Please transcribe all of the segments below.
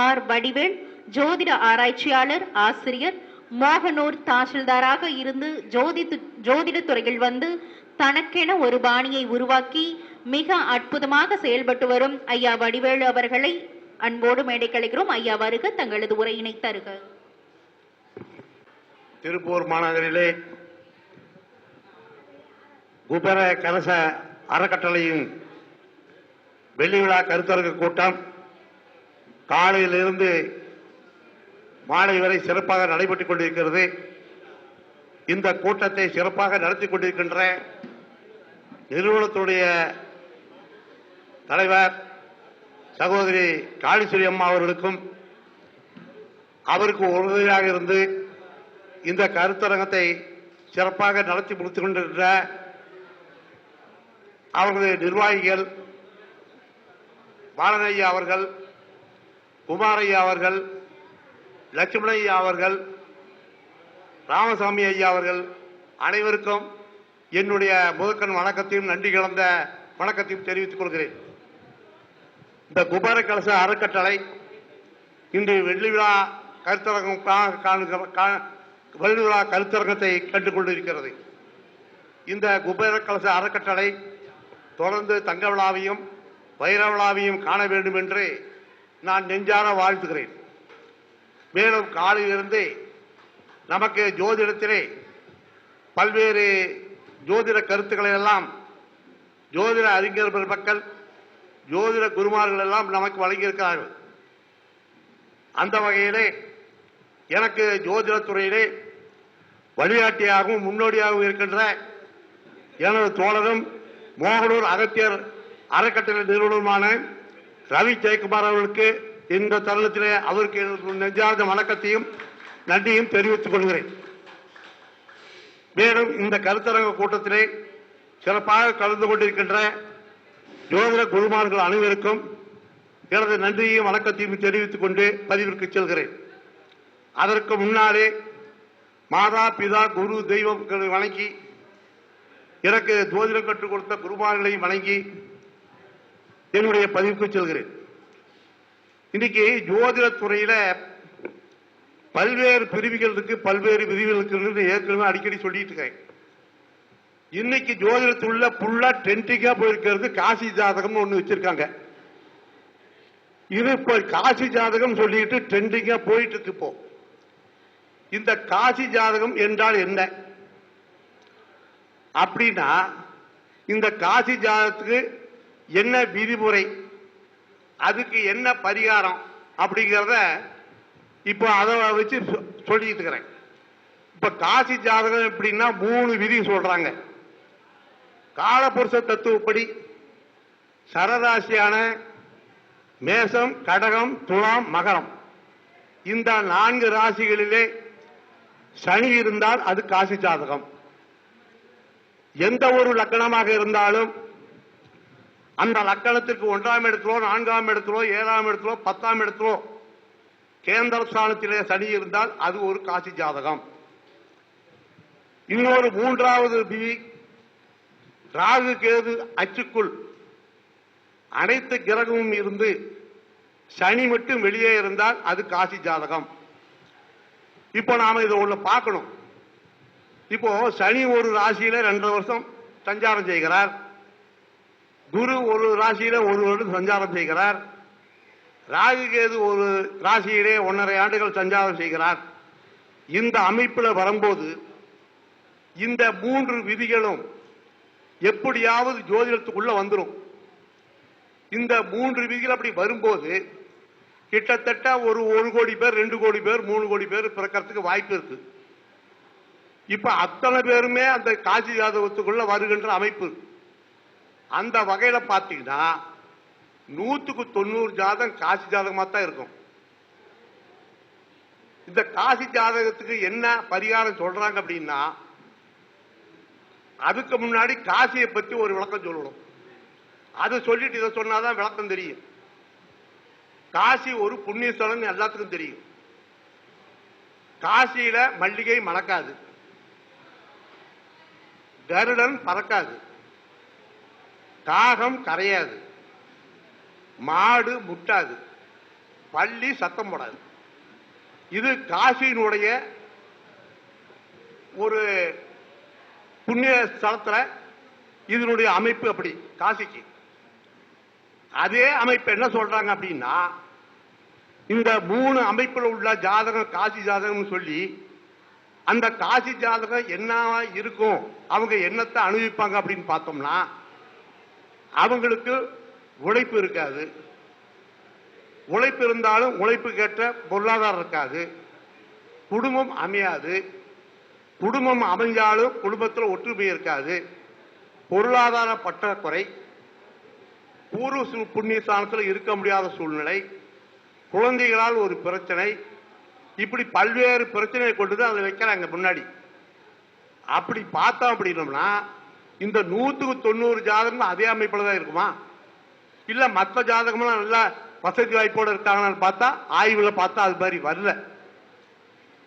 R Vadivel ஜோதிட ஆராய்ச்சியாளர் ஆசிரியர் மோகனூர் தாசில்தாராக இருந்து ஜோதித்து ஜோதிட துறையில் வந்து தனக்கென ஒரு பாணியை உருவாக்கி மிக அற்புதமாக செயல்பட்டு வரும் ஐயா வடிவேலு அவர்களை அன்போடு மேடை கலைக்கிறோம் ஐயா வருக தங்களது உரையினை தருக. திருப்பூர் மாநகரிலே குபேர கலச அறக்கட்டளையின் வெள்ளி விழா கருத்தரங்கு கூட்டம் காலையிலிருந்து மாலை வரை சிறப்பாக நடைபெற்றுக் கொண்டிருக்கிறது. இந்த கூட்டத்தை சிறப்பாக நடத்தி கொண்டிருக்கின்ற நிறுவனத்துடைய தலைவர் சகோதரி காளீஸ்வரி அம்மா அவர்களுக்கும் அவருக்கு உறுதியாக இருந்து இந்த கருத்தரங்கத்தை சிறப்பாக நடத்தி முடித்துக் கொண்டிருக்கிற அவர்களது நிர்வாகிகள் பாலனையா அவர்கள் குமாரையா அவர்கள் லட்சுமணய்யா அவர்கள் ராமசாமி ஐயா அவர்கள் அனைவருக்கும் என்னுடைய முதற்கண் வணக்கத்தையும் நன்றி கலந்த வணக்கத்தையும் தெரிவித்துக் கொள்கிறேன். இந்த குபார கலச அறக்கட்டளை இன்று வெள்ளி விழா கருத்தரங்கம் கா- கா- வெள்ளி விழா கருத்தரங்கத்தை கண்டுகொண்டிருக்கிறது. இந்த குபேர கலச அறக்கட்டளை தொடர்ந்து தங்க விழாவையும் வைர விழாவையும் காண வேண்டும் என்று நான் நெஞ்சார வாழ்த்துகிறேன். மேலும் காலையிலிருந்து நமக்கு ஜோதிடத்திலே பல்வேறு ஜோதிட கருத்துக்களை எல்லாம் ஜோதிட அறிஞர் பெருமக்கள் ஜோதிட குருமார்கள் எல்லாம் நமக்கு வழங்கியிருக்கிறார்கள். அந்த வகையிலே எனக்கு ஜோதிடத்துறையிலே வழிகாட்டியாகவும் முன்னோடியாகவும் இருக்கின்ற எனது தோழரும் மோகனூர் அகத்தியர் அறக்கட்டளை நிறுவனமான ரவி ஜெயக்குமார் அவர்களுக்கு இந்த தருணத்திலே அவருக்கு எனது நெஞ்சார்ந்த வணக்கத்தையும் நன்றியும் தெரிவித்துக் கொள்கிறேன். மேலும் இந்த கருத்தரங்க கூட்டத்திலே சிறப்பாக கலந்து கொண்டிருக்கின்ற ஜோதிட குருமார்கள் அனைவருக்கும் எனது நன்றியையும் வணக்கத்தையும் தெரிவித்துக் கொண்டு பதிவிற்கு செல்கிறேன். அதற்கு முன்னாலே மாதா பிதா குரு தெய்வங்களை வணங்கி எனக்கு ஜோதிடம் கற்றுக் கொடுத்த குருமார்களையும் வணங்கி என்னுடைய பதிவுக்கு செல்கிறேன். இன்னைக்கு ஜோதிட துறையில பல்வேறு பிரிவுகள் இருக்கு பல்வேறு விதிகள் இருக்குன்னு ஏற்கனவே அடிக்கடி சொல்லிட்டு இருக்கேன் இன்னைக்கு ஜோதிடத்துள்ள புல்லா டென்டிக்கா போயிருக்கிறது காசி ஜாதகம் ஒண்ணு வச்சிருக்காங்க. இது இப்ப காசி ஜாதகம் சொல்லிட்டு ட்ரெண்டிங்கா போயிட்டு இருக்கு இப்போ. இந்த காசி ஜாதகம் என்றால் என்ன? அப்படின்னா இந்த காசி ஜாதகத்துக்கு என்ன விதிமுறை? அதுக்கு என்ன பரிகாரம்? அப்படிங்கிறத இப்போ அதை வச்சு சொ- சொல்லிட்டு இருக்கிறேன். இப்போ காசி ஜாதகம் எப்படின்னா மூணு விதி சொல்றாங்க. காலபுருஷ தத்துவப்படி சரராசியான மேசம் கடகம் துலாம் மகரம். இந்த நான்கு ராசிகளிலே சனி இருந்தால் அது காசி ஜாதகம். எந்த ஒரு லக்கணமாக இருந்தாலும் அந்த லக்கணத்திற்கு ஒன்றாம் இடத்திலோ நான்காம் இடத்திலோ ஏழாம் இடத்திலோ பத்தாம் இடத்திலோ கேந்திர ஸ்தானத்திலே சனி இருந்தால் அது ஒரு காசி ஜாதகம். இன்னொரு மூன்றாவது பி ராகு கேது அச்சுக்குள் அனைத்து கிரகமும் இருந்து சனி மட்டும் வெளியே இருந்தால் அது காசி ஜாதகம். இப்போ நாம இதை ஒண்ணு பார்க்கணும். இப்போ சனி ஒரு ராசியில ரெண்டு வருஷம் சஞ்சாரம் செய்கிறார். குரு ஒரு ராசியில ஒரு வருடம் சஞ்சாரம் செய்கிறார். ராகு கேது ஒரு ராசியிலே ஒன்றரை ஆண்டுகள் சஞ்சாரம் செய்கிறார். இந்த அமைப்பில் வரும்போது இந்த மூன்று விதிகளும் எப்படியாவது ஜோதிடத்துக்குள்ள வந்துடும் இந்த மூன்று விதிகள் அப்படி வரும்போது கிட்டத்தட்ட ஒரு ஒரு கோடி பேர் ரெண்டு கோடி பேர் மூணு கோடி பேர் பிறக்கிறதுக்கு வாய்ப்பு இருக்கு. இப்ப அத்தனை பேருமே அந்த காசி ஜாதகத்துக்குள்ள வருகின்ற அமைப்பு. அந்த வகையில பாத்தீங்கன்னா நூத்துக்கு தொண்ணூறு ஜாதகம் காசி ஜாதகமா தான் இருக்கும். இந்த காசி ஜாதகத்துக்கு என்ன பரிகாரம் சொல்றாங்க அப்படின்னா அதுக்கு முன்னாடி காசியை பத்தி ஒரு விளக்கம் சொல்லணும். அது சொல்லிட்டு இதை சொன்னாதான் விளக்கம் தெரியும். காசி ஒரு புண்ணியஸ்தலம் எல்லாத்துக்கும் தெரியும். காசியில மல்லிகை மணக்காது. கருடன் பறக்காது. காகம் கரையாது. மாடு முட்டாது. பள்ளி சத்தம் போடாது. இது காசியினுடைய ஒரு புண்ணிய ஸ்தலத்தில் இதனுடைய அமைப்பு அப்படி காசிக்கு. அதே அமைப்பு என்ன சொல்றாங்க அப்படின்னா இந்த மூணு அமைப்பில் உள்ள ஜாதகம் காசி ஜாதகம்னு சொல்லி அந்த காசி ஜாதகம் என்ன இருக்கும்? அவங்க என்னத்தை அனுபவிப்பாங்க அப்படின்னு பார்த்தோம்னா அவங்களுக்கு உழைப்பு இருக்காது. உழைப்பு இருந்தாலும் உழைப்புக்கேற்ற பொருளாதாரம் இருக்காது. குடும்பம் அமையாது. குடும்பம் அமைஞ்சாலும் குடும்பத்தில் ஒற்றுமை இருக்காது. பொருளாதார பற்றாக்குறை பூர்வ புண்ணியஸ்தானத்தில் புண்ணிய ஸ்தானத்தில் இருக்க முடியாத சூழ்நிலை குழந்தைகளால் ஒரு பிரச்சனை இப்படி பல்வேறு பிரச்சனையை கொண்டு தான் அதில் வைக்கிறாங்க முன்னாடி. அப்படி பார்த்தோம் அப்படின்னோம்னா இந்த நூற்றுக்கு தொண்ணூறு ஜாதகம் அதே அமைப்பில் தான் இருக்குமா? இல்ல மற்ற ஜாதகம்லாம் நல்லா வசதி வாய்ப்போட இருக்காங்கன்னு பார்த்தா ஆய்வுல பார்த்தா அது மாதிரி வரல.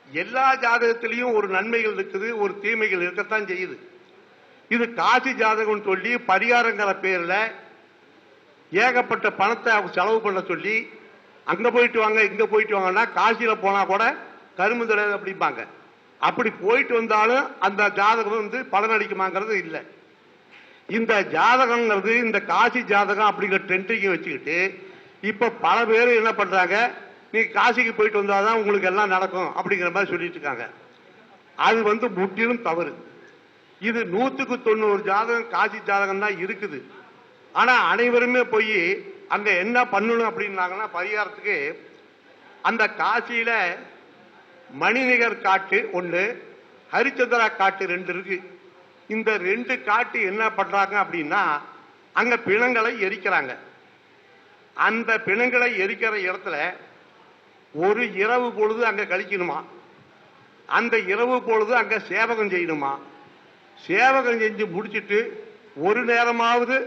எல்லா ஜாதகத்திலையும் ஒரு நன்மைகள் இருக்குது ஒரு தீமைகள் இருக்கத்தான் செய்யுது. இது காசி ஜாதகம் சொல்லி பரிகாரங்கிற பேர்ல ஏகப்பட்ட பணத்தை அவங்க செலவு பண்ண சொல்லி அங்க போயிட்டு வாங்க இங்க போயிட்டு வாங்கன்னா காசியில போனா கூட கரும்பு தடவை அப்படிம்பாங்க. அப்படி போயிட்டு வந்தாலும் அந்த ஜாதகம் வந்து பலனடிக்குமாங்கிறது இல்லை. இந்த ஜாதகங்கிறது இந்த காசி ஜாதகம் அப்படிங்கிற ட்ரெண்டிங்கை வச்சுக்கிட்டு இப்ப பல பேர் என்ன பண்றாங்க நீ காசிக்கு போயிட்டு வந்தாதான் உங்களுக்கு எல்லாம் நடக்கும் அப்படிங்கிற மாதிரி சொல்லிட்டு இருக்காங்க. அது வந்து முற்றிலும் தவறு. இது நூத்துக்கு தொண்ணூறு ஜாதகம் காசி ஜாதகம் தான் இருக்குது. ஆனா அனைவருமே போய் அங்க என்ன பண்ணணும் அப்படின்னாங்கன்னா பரிகாரத்துக்கு அந்த காசியில மணிநிகர் காட்டு ஒன்று ஹரிச்சந்திரா காட்டு ரெண்டு இருக்கு. இந்த ரெண்டு காட்டு என்ன பண்றாங்க அப்படின்னா அங்க பிணங்களை எரிக்கிறாங்க. அந்த பிணங்களை எரிக்கிற இடத்துல ஒரு இரவு பொழுது அங்க கழிக்கணுமா? அந்த இரவு பொழுது அங்க சேவகம் செய்யணுமா? சேவகம் செஞ்சு முடிச்சிட்டு ஒரு நேரமாவது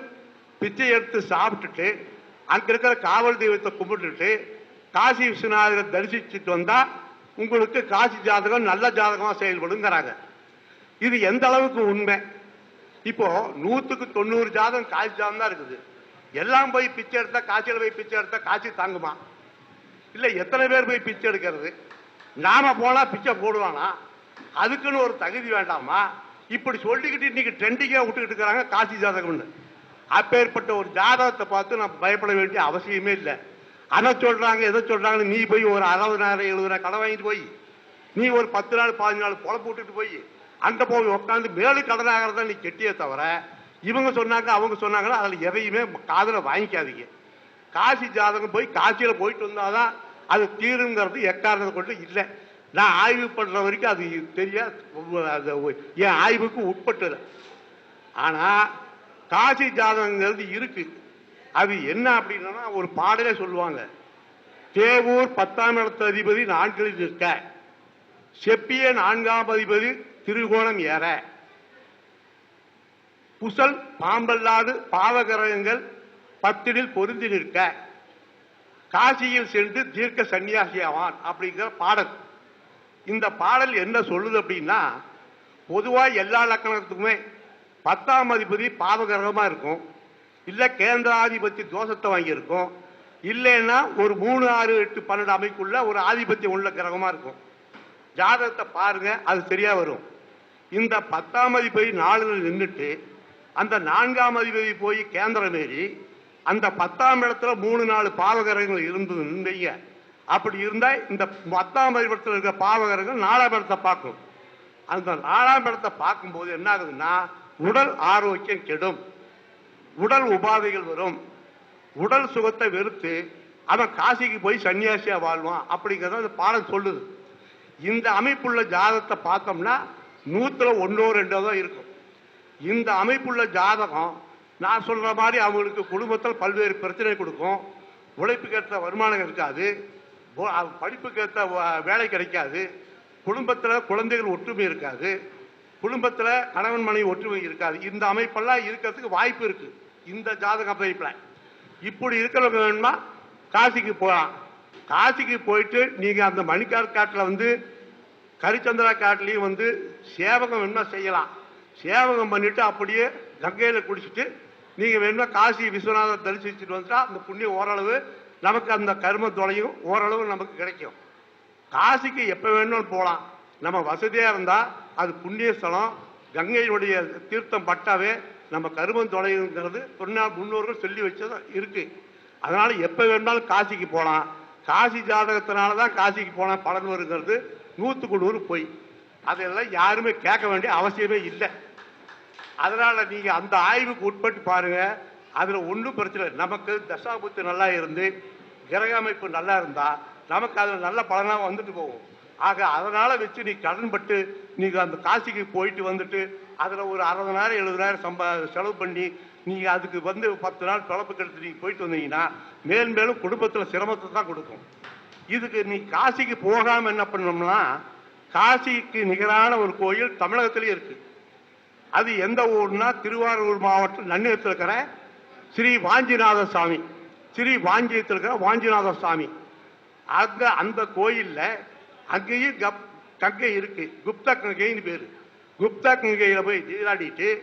பிச்சை எடுத்து சாப்பிட்டுட்டு அங்க இருக்கிற காவல் தெய்வத்தை கும்பிட்டுட்டு காசி விஸ்வநாதரை தரிசிச்சுட்டு வந்தா உங்களுக்கு காசி ஜாதகம் நல்ல ஜாதகமா செயல்படுங்கிறாங்க இது எந்த அளவுக்கு உண்மை? இப்போ நூத்துக்கு தொண்ணூறு ஜாதகம் காசி ஜாதம் தான் இருக்குது. எல்லாம் போய் பிச்சை எடுத்தா காசியில் போய் பிச்சை எடுத்தா காசி தாங்குமா? இல்ல எத்தனை பேர் போய் பிச்சை எடுக்கிறது? நாம போனா பிச்சை போடுவானா? அதுக்குன்னு ஒரு தகுதி வேண்டாமா? இப்படி சொல்லிக்கிட்டு இன்னைக்கு ட்ரெண்டிங்காக விட்டுக்கிட்டு இருக்கிறாங்க காசி ஜாதகம்னு. அப்பேற்பட்ட ஒரு ஜாதகத்தை பார்த்து நம்ம பயப்பட வேண்டிய அவசியமே இல்லை. அதை சொல்றாங்க எதை சொல்றாங்க நீ போய் ஒரு அறநூறுநாயரம் எழுவது நேரம் கடை வாங்கிட்டு போய் நீ ஒரு பத்து நாள் பதினஞ்சு நாள் பொழப்பு விட்டுட்டு போய் அங்க போய் உட்காந்து மேலு கடன் நீ கெட்டியே தவிர இவங்க சொன்னாங்க அவங்க சொன்னாங்கன்னா அதில் எதையுமே காதில் வாங்கிக்காதீங்க. காசி ஜாதகம் போய் காசியில் போயிட்டு வந்தாதான் அது தீருங்கிறது எக்காரணத்தை கொண்டு இல்லை. நான் ஆய்வு பண்ற வரைக்கும் அது தெரியாது என் ஆய்வுக்கு உட்பட்டது. ஆனா காசி ஜாதகங்கிறது இருக்கு. அது என்ன அப்படின்னா ஒரு பாடலே சொல்லுவாங்க. தேவூர் பத்தாம் இடத்து அதிபதி நான்கில் நிற்க. செப்பிய நான்காம் அதிபதி திருகோணம் ஏற. புசல் பாம்பல்லாது பாவகிரகங்கள் பத்தினில் பொருந்தி நிற்க. காசியில் சென்று தீர்க்க சன்னியாசியாவான் அப்படிங்கிற பாடல். இந்த பாடல் என்ன சொல்லுது அப்படின்னா பொதுவா எல்லா லக்கணத்துக்குமே பத்தாம் அதிபதி பாவகிரகமா இருக்கும். இல்ல கேந்திராதிபத்தி தோஷத்தை வாங்கியிருக்கும். இல்லைன்னா ஒரு மூணு ஆறு எட்டு பன்னெண்டு அமைக்குள்ள ஒரு ஆதிபத்தியம் உள்ள கிரகமா இருக்கும். ஜாதகத்தை பாருங்க அது சரியா வரும். இந்த பத்தாம் அதிபதி நாலுல நின்றுட்டு அந்த நான்காம் அதிபதி போய் கேந்திரம் ஏறி அந்த பத்தாம் இடத்துல மூணு நாலு பாவகரங்கள் இருந்தது நின்றீங்க அப்படி இருந்தா இந்த பத்தாம் அதிபத்தில் இருக்கிற பாவகரங்கள் நாலாம் இடத்தை பார்க்கும். அந்த நாலாம் இடத்தை பார்க்கும்போது என்ன ஆகுதுன்னா உடல் ஆரோக்கியம் கெடும். உடல் உபாதைகள் வரும். உடல் சுகத்தை வெறுத்து அவன் காசிக்கு போய் சன்னியாசியா வாழ்வான் அப்படிங்கிறத அந்த பாடம் சொல்லுது. இந்த அமைப்புள்ள ஜாதகத்தை பார்த்தோம்னா நூத்துல ஒன்றோ ரெண்டோ தான் இருக்கும். இந்த அமைப்புள்ள ஜாதகம் நான் சொல்ற மாதிரி அவங்களுக்கு குடும்பத்தில் பல்வேறு பிரச்சனை கொடுக்கும். உழைப்புக்கேற்ற வருமானம் இருக்காது படிப்புக்கு ஏற்ற படிப்புக்கேற்ற வேலை கிடைக்காது. குடும்பத்தில் குழந்தைகள் ஒற்றுமை இருக்காது. குடும்பத்தில் கணவன் மனைவி ஒற்றுமை இருக்காது. இந்த அமைப்பெல்லாம் இருக்கிறதுக்கு வாய்ப்பு இருக்கு. இந்த ஜாதக அமைப்பில். இப்படி இருக்கிறவங்க வேணுமா காசிக்கு போகலாம் காசிக்கு போயிட்டு நீங்கள் அந்த மணிக்கார் காட்டில் வந்து கரிச்சந்திரா காட்டிலையும் வந்து சேவகம் வேணுமா செய்யலாம். சேவகம் பண்ணிட்டு அப்படியே கங்கையில் குடிச்சிட்டு நீங்க வேணுமா காசி விஸ்வநாதர் தரிசிச்சுட்டு வந்துட்டா அந்த புண்ணியம் ஓரளவு நமக்கு அந்த கரும தொலையும் ஓரளவு நமக்கு கிடைக்கும். காசிக்கு எப்ப வேணும்னு போகலாம் நம்ம வசதியா இருந்தா அது புண்ணிய ஸ்தலம் தீர்த்தம் பட்டாவே நம்ம கருமம் தொலைங்கிறது முன்னோர்கள் சொல்லி வச்சது இருக்கு. அதனால எப்ப வேணாலும் காசிக்கு போகலாம் காசி ஜாதகத்தினால தான் காசிக்கு போனா பலன் வருங்கிறது நூற்றுக்கு நூறு போய். அதெல்லாம் யாருமே கேட்க வேண்டிய அவசியமே இல்லை. அதனால் நீங்கள் அந்த ஆய்வுக்கு உட்பட்டு பாருங்க. அதில் ஒன்றும் பிரச்சனை இல்லை. நமக்கு தசாபுத்தி நல்லா இருந்து கிரக அமைப்பு நல்லா இருந்தால் நமக்கு அதில் நல்ல பலனாக வந்துட்டு போகும். ஆக அதனால் வச்சு நீ கடன்பட்டு நீங்கள் அந்த காசிக்கு போயிட்டு வந்துட்டு அதில் ஒரு அறுபதாயிரம் எழுபதாயிரம் சம்பா செலவு பண்ணி நீங்கள் அதுக்கு வந்து பத்து நாள் பிழப்பு கெடுத்து நீங்கள் போயிட்டு வந்தீங்கன்னா மேல் மேலும் குடும்பத்தில் சிரமத்தை தான் கொடுக்கும். இதுக்கு நீ காசிக்கு போகாம என்ன பண்ணோம்னா காசிக்கு நிகரான ஒரு கோயில் தமிழகத்திலேயே இருக்கு. அது எந்த ஊர்னா திருவாரூர் மாவட்டம் நன்னிலத்தில் இருக்கிற ஸ்ரீ வாஞ்சிநாத சாமி. ஸ்ரீ வாஞ்சியத்தில் இருக்கிற வாஞ்சிநாத சாமி. அங்க அந்த கோயில்ல அங்கேயும் கப்- கங்கை இருக்கு. குப்த கங்கைன்னு பேரு. குப்த கங்கையில போய் நீராடிட்டு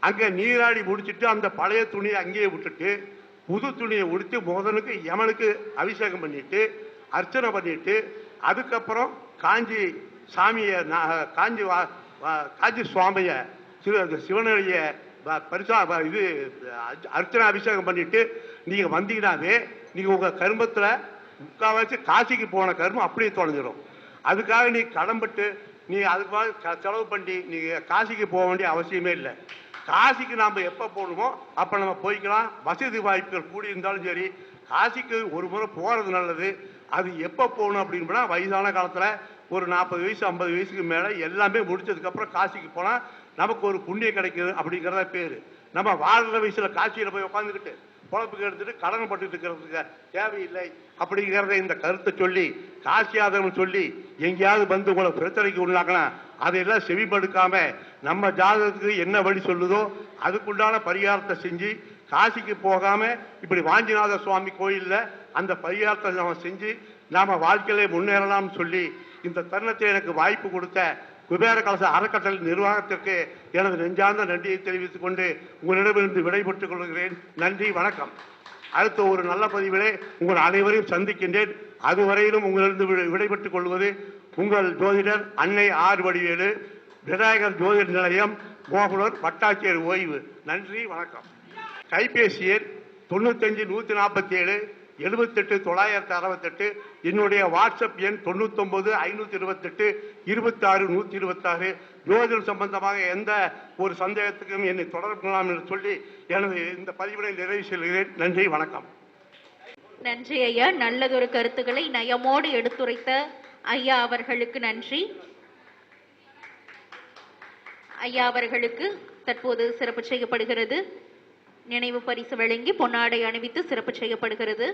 அங்க நீராடி முடிச்சிட்டு அந்த பழைய துணியை அங்கேயே விட்டுட்டு புது துணியை உடுத்தி முதனுக்கு யமனுக்கு அபிஷேகம் பண்ணிட்டு அர்ச்சனை பண்ணிட்டு அதுக்கப்புறம் காஞ்சி சாமியை காஞ்சி வா- காஞ்சி சுவாமிய சிவ சிவனுடைய பரிசா இது அர்ச்சனை அபிஷேகம் பண்ணிட்டு நீங்க வந்தீங்கன்னாவே நீங்க உங்க கருமத்துல முக்காவாசி காசிக்கு போன கருமம் அப்படியே தொலைஞ்சிடும். அதுக்காக நீ கடன்பட்டு நீ அதுக்கு செலவு பண்ணி நீங்கள் காசிக்கு போக வேண்டிய அவசியமே இல்லை. காசிக்கு நாம எப்ப போகணுமோ அப்ப நம்ம போய்க்கலாம். வசதி வாய்ப்புகள் கூடி இருந்தாலும் சரி காசிக்கு ஒரு முறை போறது நல்லது. அது எப்போ போகணும் அப்படின்னா வயதான காலத்தில் ஒரு நாற்பது வயசு ஐம்பது வயசுக்கு மேலே எல்லாமே முடிச்சதுக்கப்புறம் காசிக்கு போனால் நமக்கு ஒரு புண்ணியம் கிடைக்கிது அப்படிங்கிறத பேர். நம்ம வாழ்கிற வயசில் காசியில் போய் உட்காந்துக்கிட்டு பொழப்புக்கு எடுத்துட்டு கடன் பட்டுட்டு இருக்கிறதுக்கு தேவையில்லை அப்படிங்கிறத இந்த கருத்தை சொல்லி காசியாதவன் சொல்லி எங்கேயாவது வந்து உங்களை பிரச்சனைக்கு உள்ளாக்கலாம் அதையெல்லாம் செவிப்படுக்காம நம்ம ஜாதகத்துக்கு என்ன வழி சொல்லுதோ அதுக்குண்டான பரிகாரத்தை செஞ்சு காசிக்கு போகாம இப்படி வாஞ்சிநாத சுவாமி கோயில்ல அந்த பரிகாரத்தை நாம செஞ்சு நாம வாழ்க்கையிலே முன்னேறலாம்னு சொல்லி இந்த தருணத்தை எனக்கு வாய்ப்பு கொடுத்த குபேர கலச அறக்கட்டளை நிர்வாகத்திற்கு எனது நெஞ்சார்ந்த நன்றியை தெரிவித்துக் கொண்டு உங்களிடமிருந்து விடைபெற்றுக் கொள்கிறேன். நன்றி வணக்கம். அடுத்த ஒரு நல்ல பதிவிலே உங்கள் அனைவரையும் சந்திக்கின்றேன். அதுவரையிலும் உங்களிடம் விடைபெற்றுக் கொள்வது உங்கள் ஜோதிடர் அன்னை ஆர் வடிவேலு விநாயகர் ஜோதிடர் நிலையம் மோகனூர் வட்டாட்சியர் ஓய்வு. நன்றி வணக்கம். கைபேசி எண் தொண்ணூத்தஞ்சு நூத்தி நாற்பத்தி ஏழு எழுபத்தெட்டு தொள்ளாயிரத்தி அறுபத்தெட்டு என்னுடைய வாட்ஸ்அப் எண் தொண்ணூத்தொன்பது ஐநூற்றி இருபத்தெட்டு இருபத்தாறு நூற்றி இருபத்தாறு ஜோதிடம் சம்பந்தமாக எந்த ஒரு சந்தேகத்துக்கும் என்னை தொடர்பு கொள்ளலாம் என்று சொல்லி எனது இந்த பதிவினை நிறைவு செல்கிறேன் நன்றி வணக்கம். நன்றி ஐயா. நல்லதொரு கருத்துக்களை நயமோடு எடுத்துரைத்த ஐயா அவர்களுக்கு நன்றி. ஐயா அவர்களுக்கு தற்போது சிறப்பு செய்யப்படுகிறது. நினைவு பரிசு வழங்கி பொன்னாடை அணிவித்து சிறப்பு செய்யப்படுகிறது.